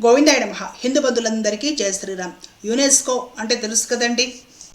గోవిందాయ మహా హిందూ బంధువులందరికీ జయ శ్రీరామ్. యునెస్కో అంటే తెలుసు కదండి.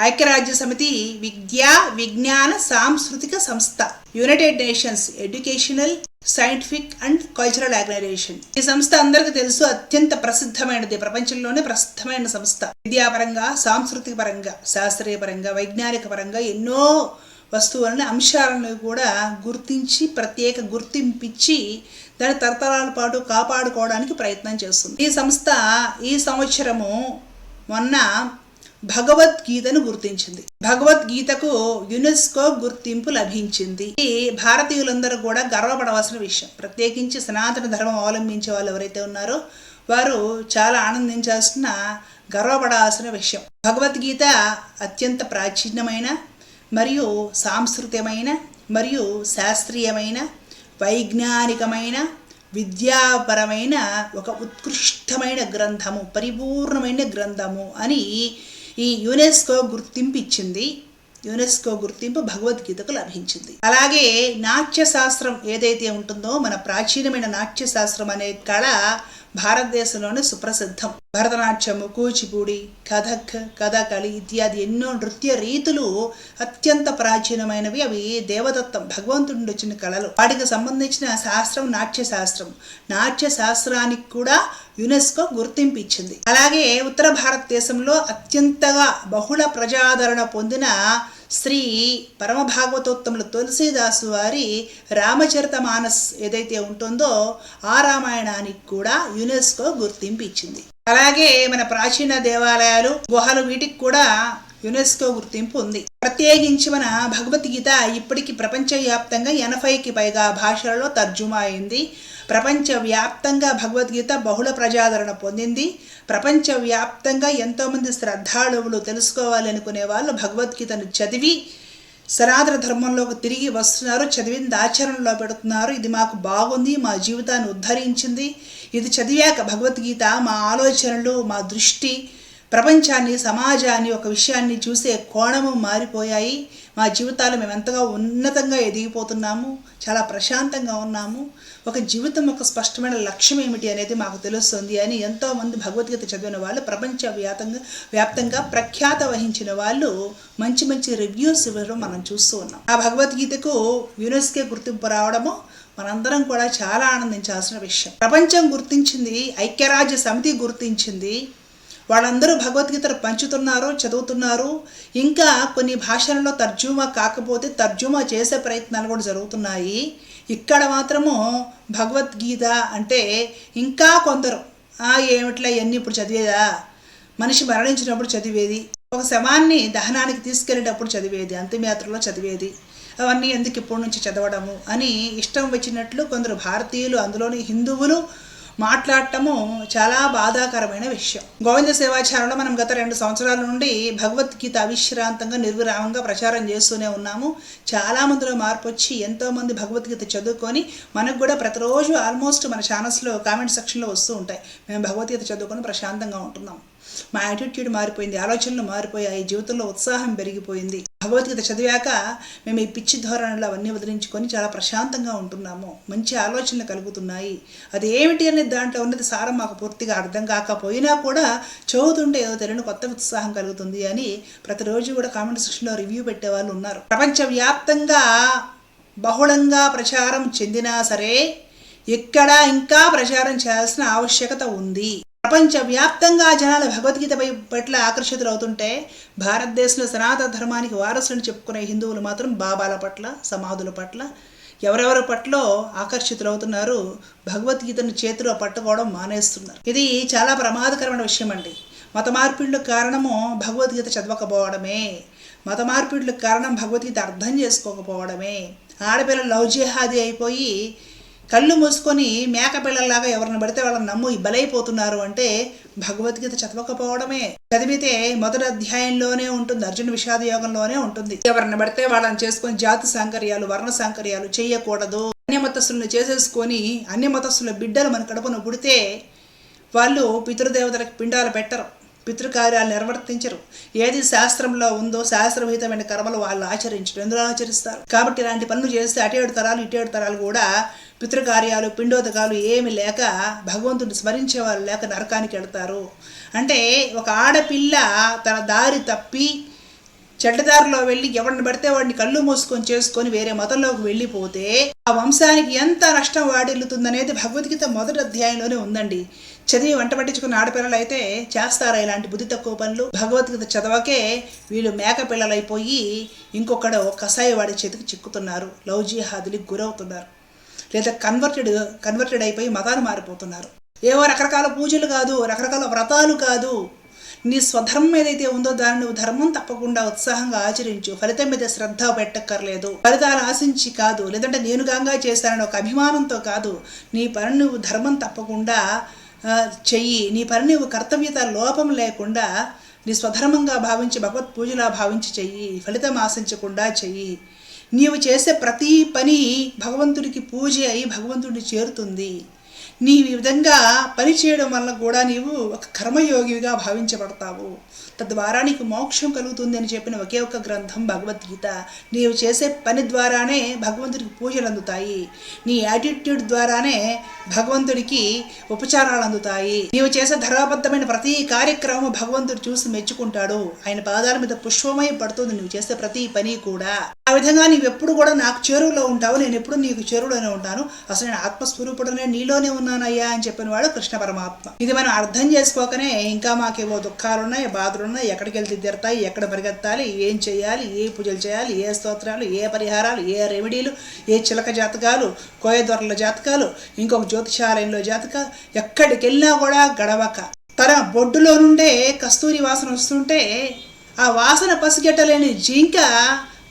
ఐక్యరాజ్య సమితి విద్యా విజ్ఞాన సాంస్కృతిక సంస్థ. United Nations Educational Scientific and Cultural Organization. ఈ సంస్థ అందరికీ తెలుసు అత్యంత ప్రసిద్ధమైనది. ప్రపంచంలోనే ప్రసిద్ధమైన సంస్థ. విద్యాపరంగా సాంస్కృతిక పరంగా శాస్త్రీయ పరంగా వైజ్ఞానిక పరంగా ఎన్నో వస్తువులను అంశాలను కూడా గుర్తించి ప్రత్యేక గుర్తింపిచ్చి దాని తరతరాల పాటు కాపాడుకోవడానికి ప్రయత్నం చేస్తుంది. ఈ సంస్థ ఈ సంవత్సరము మొన్న భగవద్గీతను గుర్తించింది. భగవద్గీతకు యునెస్కో గుర్తింపు లభించింది. ఇది భారతీయులందరూ కూడా గర్వపడవలసిన విషయం. ప్రత్యేకించి సనాతన ధర్మం అవలంబించే వాళ్ళు ఎవరైతే ఉన్నారో వారు చాలా ఆనందించాల్సిన గర్వపడాల్సిన విషయం. భగవద్గీత అత్యంత ప్రాచీనమైన మరియు సాంస్కృతికమైన మరియు శాస్త్రీయమైన వైజ్ఞానికమైన విద్యాపరమైన ఒక ఉత్కృష్టమైన గ్రంథము పరిపూర్ణమైన గ్రంథము అని ఈ యునెస్కో గుర్తింపు ఇచ్చింది. యునెస్కో గుర్తింపు భగవద్గీతకు లభించింది. అలాగే నాట్యశాస్త్రం ఏదైతే ఉంటుందో మన ప్రాచీనమైన నాట్యశాస్త్రం అనే కళ భారతదేశంలోనే సుప్రసిద్ధం. భరతనాట్యము కూచిపూడి కథక్ కథకళి ఇత్యాది ఎన్నో నృత్య రీతులు అత్యంత ప్రాచీనమైనవి. అవి దేవదత్తం భగవంతుడి నుండి వచ్చిన కళలు. వాటికి సంబంధించిన శాస్త్రం నాట్య శాస్త్రం నాట్య శాస్త్రానికి కూడా యునెస్కో గుర్తింపు ఇచ్చింది అలాగే ఉత్తర భారతదేశంలో అత్యంతగా బహుళ ప్రజాదరణ పొందిన శ్రీ పరమభాగవతోత్తములు తులసీదాసు వారి రామచరిత మానస్ ఏదైతే ఉంటుందో ఆ రామాయణానికి కూడా యునెస్కో గుర్తింపు ఇచ్చింది. అలాగే మన ప్రాచీన దేవాలయాలు గుహలు వీటికి కూడా యునెస్కో గుర్తింపు ఉంది. ప్రత్యేకించి మన భగవద్గీత ఇప్పటికి ప్రపంచవ్యాప్తంగా ఎనభైకి పైగా భాషలలో తర్జుమా అయింది. ప్రపంచవ్యాప్తంగా భగవద్గీత బహుళ ప్రజాదరణ పొందింది. ప్రపంచవ్యాప్తంగా ఎంతోమంది శ్రద్ధాళువులు తెలుసుకోవాలి అనుకునే వాళ్ళు భగవద్గీతను చదివి సనాతన ధర్మంలోకి తిరిగి వస్తున్నారు. చదివింది ఆచరణలో పెడుతున్నారు. ఇది మాకు బాగుంది మా జీవితాన్ని ఉద్ధరించింది. ఇది చదివాక భగవద్గీత మా ఆలోచనలు మా దృష్టి ప్రపంచాన్ని సమాజాన్ని ఒక విషయాన్ని చూసే కోణము మారిపోయాయి. మా జీవితాలు మేము ఎంతగా ఉన్నతంగా ఎదిగిపోతున్నాము చాలా ప్రశాంతంగా ఉన్నాము. ఒక జీవితం ఒక స్పష్టమైన లక్ష్యం ఏమిటి అనేది మాకు తెలుస్తుంది అని ఎంతోమంది భగవద్గీత చదివిన వాళ్ళు ప్రపంచ వ్యాప్తంగా వ్యాప్తంగా ప్రఖ్యాత వహించిన వాళ్ళు మంచి మంచి రివ్యూస్ ఇవ్వడం మనం చూస్తూ ఉన్నాం. ఆ భగవద్గీతకు యునెస్కే గుర్తింపు రావడము మనందరం కూడా చాలా ఆనందించాల్సిన విషయం. ప్రపంచం గుర్తించింది ఐక్యరాజ్య సమితి గుర్తించింది వాళ్ళందరూ భగవద్గీతను పంచుతున్నారు చదువుతున్నారు. ఇంకా కొన్ని భాషలలో తర్జుమా కాకపోతే తర్జుమా చేసే ప్రయత్నాలు కూడా జరుగుతున్నాయి. ఇక్కడ మాత్రము భగవద్గీత అంటే ఇంకా కొందరు ఏమిట్లా ఇవన్నీ ఇప్పుడు చదివేదా? మనిషి మరణించినప్పుడు చదివేది ఒక శవాన్ని దహనానికి తీసుకెళ్ళేటప్పుడు చదివేది అంతిమయాత్రలో చదివేది అవన్నీ ఎందుకు ఇప్పటి నుంచి చదవడము అని ఇష్టం వచ్చినట్లు కొందరు భారతీయులు అందులోని హిందువులు మాట్లాడటము చాలా బాధాకరమైన విషయం. గోవింద సేవాచారంలో మనం గత రెండు సంవత్సరాల నుండి భగవద్గీత అవిశ్రాంతంగా నిర్విరామంగా ప్రచారం చేస్తూనే ఉన్నాము. చాలా మందిలో మార్పు వచ్చి ఎంతోమంది భగవద్గీత చదువుకొని మనకు కూడా ప్రతిరోజు ఆల్మోస్ట్ మన ఛానల్స్లో కామెంట్ సెక్షన్లో వస్తూ ఉంటాయి. మేము భగవద్గీత చదువుకొని ప్రశాంతంగా ఉంటున్నాం. మా యాటిట్యూడ్ మారిపోయింది ఆలోచనలు మారిపోయాయి జీవితంలో ఉత్సాహం పెరిగిపోయింది. భగవద్గీత చదివాక మేము ఈ పిచ్చి ధోరణులు అవన్నీ వదిలించుకొని చాలా ప్రశాంతంగా ఉంటున్నాము. మంచి ఆలోచనలు కలుగుతున్నాయి. అది ఏమిటి అనేది దాంట్లో ఉన్నది సారం మాకు పూర్తిగా అర్థం కాకపోయినా కూడా చదువుతుంటే ఏదో తెలియని కొత్త ఉత్సాహం కలుగుతుంది అని ప్రతిరోజు కూడా కామెంట్ సెక్షన్లో రివ్యూ పెట్టే వాళ్ళు ఉన్నారు. ప్రపంచవ్యాప్తంగా బహుళంగా ప్రచారం చెందినా సరే ఇక్కడ ఇంకా ప్రచారం చేయాల్సిన ఆవశ్యకత ఉంది. ప్రపంచవ్యాప్తంగా జనాలు భగవద్గీతపై పట్ల ఆకర్షితులు అవుతుంటే భారతదేశంలో సనాతన ధర్మానికి వారసులను చెప్పుకునే హిందువులు మాత్రం బాబాల పట్ల సమాధుల పట్ల ఎవరెవరి పట్ల ఆకర్షితులవుతున్నారు. భగవద్గీతను చేతిలో పట్టుకోవడం మానేస్తున్నారు. ఇది చాలా ప్రమాదకరమైన విషయం అండి మత మార్పిడులకు కారణము భగవద్గీత చదవకపోవడమే. మత మార్పిడులకు కారణం భగవద్గీత అర్థం చేసుకోకపోవడమే. ఆడపిల్లలు లవ్ జిహాది అయిపోయి కళ్ళు మూసుకొని మేక పిల్లల్లాగా ఎవరిని పడితే వాళ్ళని నమ్ము బలైపోతున్నారు అంటే భగవద్గీత చదవకపోవడమే. చదివితే మొదటి అధ్యాయంలోనే ఉంటుంది అర్జున విషాద యోగంలోనే ఉంటుంది. ఎవరిని పడితే వాళ్ళని చేసుకొని జాతి సాంకర్యాలు వర్ణ సాంకర్యాలు చేయకూడదు అన్యమతస్సులను చేసేసుకొని అన్యమతస్సుల బిడ్డలు మన కడుపున పుడితే వాళ్ళు పితృదేవతలకు పిండాలు పెట్టరు. పితృకార్యాలు నిర్వర్తించరు. ఏది శాస్త్రంలో ఉందో శాస్త్రవిహితమైన కర్మలు వాళ్ళు ఆచరించరు. ఎందులో ఆచరిస్తారు? కాబట్టి ఇలాంటి పనులు చేస్తే అటేడు తరాలు ఇటేడు తరాలు కూడా పితృకార్యాలు పిండోదకాలు ఏమి లేక భగవంతుని స్మరించే వాళ్ళు లేక నరకానికి వెళ్తారు. అంటే ఒక ఆడపిల్ల తన దారి తప్పి చెడ్డదారిలో వెళ్ళి ఎవరిని పడితే వాడిని కళ్ళు మూసుకొని చేసుకొని వేరే మతంలోకి వెళ్ళిపోతే ఆ వంశానికి ఎంత నష్టం వాడిల్లుతుందనేది భగవద్గీత మొదటి అధ్యాయంలోనే ఉందండి. చదివి వంట పట్టించుకున్న ఆడపిల్లలు అయితే చేస్తారా ఇలాంటి బుద్ధి తక్కువ పనులు? భగవద్గీత చదవకే వీళ్ళు మేక పిల్లలైపోయి ఇంకొకడు కషాయ వాడి చేతికి చిక్కుతున్నారు. లవ్ జిహాదులకు గురవుతున్నారు. లేదా కన్వర్టెడ్ కన్వర్టెడ్ అయిపోయి మతాలు మారిపోతున్నారు. ఏవో రకరకాల పూజలు కాదు రకరకాల వ్రతాలు కాదు. నీ స్వధర్మం ఏదైతే ఉందో దాన్ని నువ్వు ధర్మం తప్పకుండా ఉత్సాహంగా ఆచరించు. ఫలితం మీద శ్రద్ధ పెట్టక్కర్లేదు. ఫలితాలు ఆశించి కాదు లేదంటే నేను గంగా చేశానని ఒక అభిమానంతో కాదు. నీ పని నువ్వు ధర్మం తప్పకుండా చెయ్యి. నీ పని నువ్వు కర్తవ్యత లోపం లేకుండా నీ స్వధర్మంగా భావించి భగవత్ పూజలా భావించి చెయ్యి. ఫలితం ఆశించకుండా చెయ్యి. నీవు చేసే ప్రతి పని భగవంతుడికి పూజ అయి భగవంతుడిని చేరుతుంది. నీ ఈ విధంగా పని చేయడం వల్ల కూడా నీవు ఒక కర్మయోగిగా భావించబడతావు. తద్వారా నీకు మోక్షం కలుగుతుంది అని చెప్పిన ఒకే ఒక గ్రంథం భగవద్గీత. నీవు చేసే పని ద్వారానే భగవంతుడికి పూజలు అందుతాయి. నీ యాటిట్యూడ్ ద్వారానే భగవంతుడికి ఉపచారాలు అందుతాయి. నీవు చేసే ధర్మబద్ధమైన ప్రతి కార్యక్రమం భగవంతుడు చూసి మెచ్చుకుంటాడు. ఆయన పాదాల మీద పుష్పమై పడుతుంది. నువ్వు చేసే ప్రతి పని కూడా. ఆ విధంగా నీవు ఎప్పుడు కూడా నాకు చెరువులో ఉంటావు నేను ఎప్పుడు నీకు చెరువులోనే ఉంటాను. అసలు నేను ఆత్మస్వరూపుడనే నీలోనే ఉన్నానయ్యా అని చెప్పిన వాడు కృష్ణ పరమాత్మ. ఇది మనం అర్థం చేసుకోకనే ఇంకా మాకేవో దుఃఖాలు ఉన్నాయి బాధలు ఉన్నాయి ఎక్కడికి వెళ్తే తీరుతాయి ఎక్కడ పరిగెత్తాలి ఏం చేయాలి ఏ పూజలు చేయాలి ఏ స్తోత్రాలు ఏ పరిహారాలు ఏ రెమెడీలు ఏ చిలక జాతకాలు కోయదొరల జాతకాలు ఇంకొక జ్యోతిషాలయంలో జాతకాలు ఎక్కడికి వెళ్ళినా కూడా గడవక. తన బొడ్డులో నుండే కస్తూరి వాసన వస్తుంటే ఆ వాసన పసిగట్టలేని జింక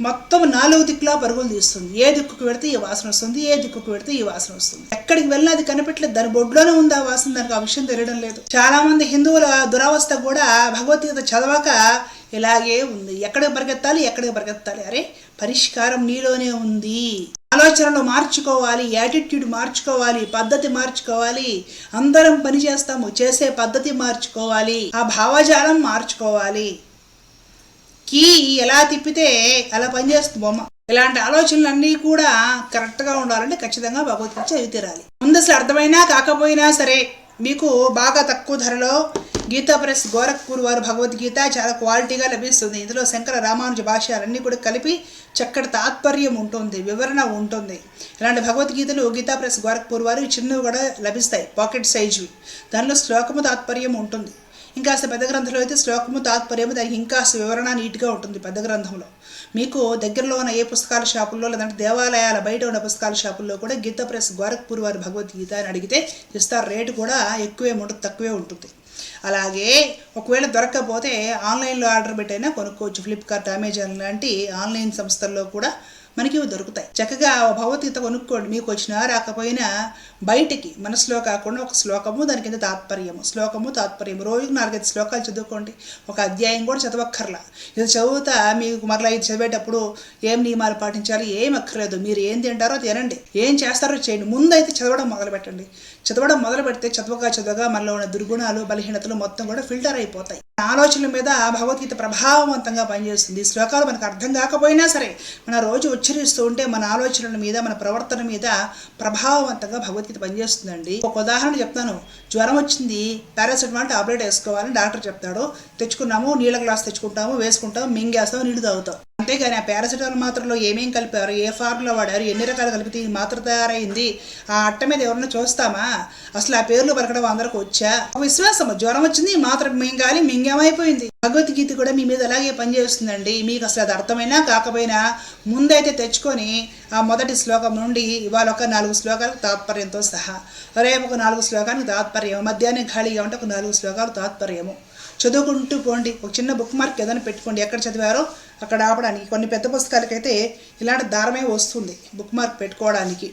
మొత్తం నాలుగు దిక్కులా పరుగులు తీస్తుంది. ఏ దిక్కుకు పెడితే ఈ వాసన వస్తుంది ఏ దిక్కుకు పెడితే ఈ వాసన వస్తుంది. ఎక్కడికి వెళ్ళినా అది కనిపెట్టలేదు. దాని బొడ్లోనే ఉంది ఆ వాసన. దానికి ఆ విషయం తెలియడం లేదు. చాలా మంది హిందువుల దురావస్థ కూడా భగవద్గీత చదవక ఇలాగే ఉంది. ఎక్కడికి పరిగెత్తాలి ఎక్కడికి పరిగెత్తాలి? అరే పరిష్కారం నీలోనే ఉంది. ఆలోచనలు మార్చుకోవాలి యాటిట్యూడ్ మార్చుకోవాలి పద్ధతి మార్చుకోవాలి. అందరం పని చేస్తాము చేసే పద్ధతి మార్చుకోవాలి. ఆ భావజాలం మార్చుకోవాలి. కీ ఎలా తిప్పితే అలా పనిచేస్తుంది బొమ్మ. ఇలాంటి ఆలోచనలన్నీ కూడా కరెక్ట్గా ఉండాలంటే ఖచ్చితంగా భగవద్గీత చదివి తీరాలి. ముందు అసలు అర్థమైనా కాకపోయినా సరే మీకు బాగా తక్కువ ధరలో గీతా ప్రెస్ గోరఖ్పూర్ వారు భగవద్గీత చాలా క్వాలిటీగా లభిస్తుంది. ఇందులో శంకర రామానుజ భాష్యాలన్నీ కూడా కలిపి చక్కటి తాత్పర్యం ఉంటుంది వివరణ ఉంటుంది. ఇలాంటి భగవద్గీతలు గీతా ప్రెస్ గోరఖ్పూర్ వారు చిన్నవి కూడా లభిస్తాయి పాకెట్ సైజ్వి. దానిలో శ్లోకము తాత్పర్యం ఉంటుంది. ఇంకా పెద్ద గ్రంథంలో అయితే శ్లోకము తాత్పర్యము దానికి ఇంకా వివరణ నీట్గా ఉంటుంది పెద్ద గ్రంథంలో. మీకు దగ్గరలో ఉన్న ఏ పుస్తకాల షాపుల్లో లేదంటే దేవాలయాల బయట ఉన్న పుస్తకాల షాపుల్లో కూడా గీత ప్రెస్ గోరఖ్పూర్ వారి భగవద్గీత అని అడిగితే ఇస్తారు. రేటు కూడా ఎక్కువే ఉంటుంది తక్కువే ఉంటుంది. అలాగే ఒకవేళ దొరకకపోతే ఆన్లైన్లో ఆర్డర్ పెట్టైనా కొనుక్కోవచ్చు. ఫ్లిప్కార్ట్ అమెజాన్ లాంటి ఆన్లైన్ సంస్థల్లో కూడా మనకి ఇవి దొరుకుతాయి. చక్కగా భగవద్గీత కొనుక్కోండి. మీకు వచ్చినా రాకపోయినా బయటికి మనసులో కాకుండా ఒక శ్లోకము దాని కింద తాత్పర్యము. శ్లోకము తాత్పర్యము. రోజుకు నాలుగైదు శ్లోకాలు చదువుకోండి. ఒక అధ్యాయం కూడా చదవక్కర్లా. ఇది చదువుతా మీకు మరలా ఇది చదివేటప్పుడు ఏం నియమాలు పాటించాలి? ఏం అక్కర్లేదు. మీరు ఏం తింటారో తినండి. ఏం చేస్తారో చేయండి. ముందైతే చదవడం మొదలు పెట్టండి. చదవడం మొదలు పెడితే చదవగా చదవగా మనలో ఉన్న దుర్గుణాలు బలహీనతలు మొత్తం కూడా ఫిల్టర్ అయిపోతాయి. ఆలోచనల మీద భగవద్గీత ప్రభావవంతంగా పనిచేస్తుంది. ఈ శ్లోకాలు మనకు అర్థం కాకపోయినా సరే మన రోజు ఉచ్చరిస్తూ ఉంటే మన ఆలోచనల మీద మన ప్రవర్తన మీద ప్రభావవంతంగా భగవద్గీత పనిచేస్తుందండి. ఒక ఉదాహరణ చెప్తాను. జ్వరం వచ్చింది పారాసెటమాల్ టాబ్లెట్ వేసుకోవాలని డాక్టర్ చెప్తాడు. తెచ్చుకున్నాము నీళ్ళ గ్లాస్ తెచ్చుకుంటాము వేసుకుంటాము మింగేస్తాము నీళ్ళు తాగుతాం. అంతేగాని ఆ పారాసిటమాల్ మాత్రలో ఏమేం కలిపారు ఏ ఫార్ములా వాడారు ఎన్ని రకాలు కలిపితే ఈ మాత్ర తయారైంది ఆ అట్ట మీద ఎవరన్నా చూస్తామా? అసలు ఆ పేర్లు పలకడం అందరికి వచ్చా? విశ్వాసం జ్వరం వచ్చింది ఈ మాత్ర మింగాలి మింగేమైపోయింది. భగవద్గీత కూడా మీ మీద అలాగే పనిచేస్తుందండి. మీకు అసలు అది అర్థమైనా కాకపోయినా ముందైతే తెచ్చుకొని ఆ మొదటి శ్లోకం నుండి ఇవాళ ఒక నాలుగు శ్లోకాలకు తాత్పర్యంతో సహా రేపు ఒక నాలుగు శ్లోకానికి తాత్పర్యం మధ్యాహ్నం ఖాళీగా ఉంటే ఒక నాలుగు శ్లోకాలు తాత్పర్యము. చదువుకుంటూ పోండి. ఒక చిన్న బుక్ మార్క్ ఏదైనా పెట్టుకోండి. ఎక్కడ చదివారో అక్కడ ఆపడానికి. కొన్ని పెద్ద పుస్తకాలకైతే ఇలాంటి దారమే వస్తుంది బుక్ మార్క్ పెట్టుకోవడానికి.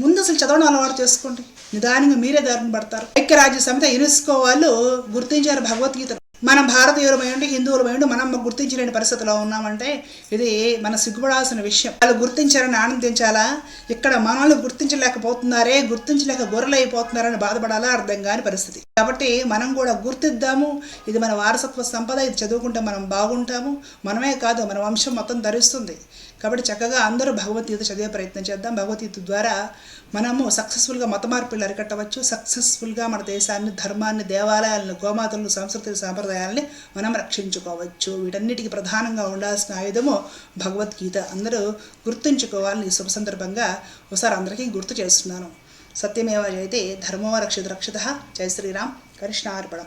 ముందు అసలు చదవడం అలవాటు చేసుకోండి. నిదానంగా మీరే దారిని పడతారు. ఐక్యరాజ్య సమిత యునెస్కో వాళ్ళు గుర్తించారు భగవద్గీత మనం భారతీయులమై ఉండి హిందువులమై ఉండి మనం గుర్తించలేని పరిస్థితిలో ఉన్నామంటే ఇది మన సిగ్గుపడాల్సిన విషయం. వాళ్ళు గుర్తించారని ఆనందించాలా ఇక్కడ మనల్ని గుర్తించలేకపోతున్నారే గుర్తించలేక గొర్రెలైపోతున్నారని బాధపడాలా? అర్థం కాని పరిస్థితి. కాబట్టి మనం కూడా గుర్తిద్దాము. ఇది మన వారసత్వ సంపద. ఇది చదువుకుంటే మనం బాగుంటాము. మనమే కాదు మన వంశం మొత్తం ధరిస్తుంది. కాబట్టి చక్కగా అందరూ భగవద్గీత చదివే ప్రయత్నం చేద్దాం. భగవద్గీత ద్వారా మనము సక్సెస్ఫుల్గా మత మార్పులు అరికట్టవచ్చు. సక్సెస్ఫుల్గా మన దేశాన్ని ధర్మాన్ని దేవాలయాలను గోమాతలను సంస్కృతి సాంప్రదాయాలని మనం రక్షించుకోవచ్చు. వీటన్నిటికీ ప్రధానంగా ఉండాల్సిన ఆయుధము భగవద్గీత. అందరూ గుర్తుంచుకోవాలని ఈ శుభ సందర్భంగా ఒకసారి అందరికీ గుర్తు చేస్తున్నాను. సత్యమేవ జయతే ధర్మో రక్షిత రక్షిత. జయ శ్రీరామ్. కృష్ణార్పణం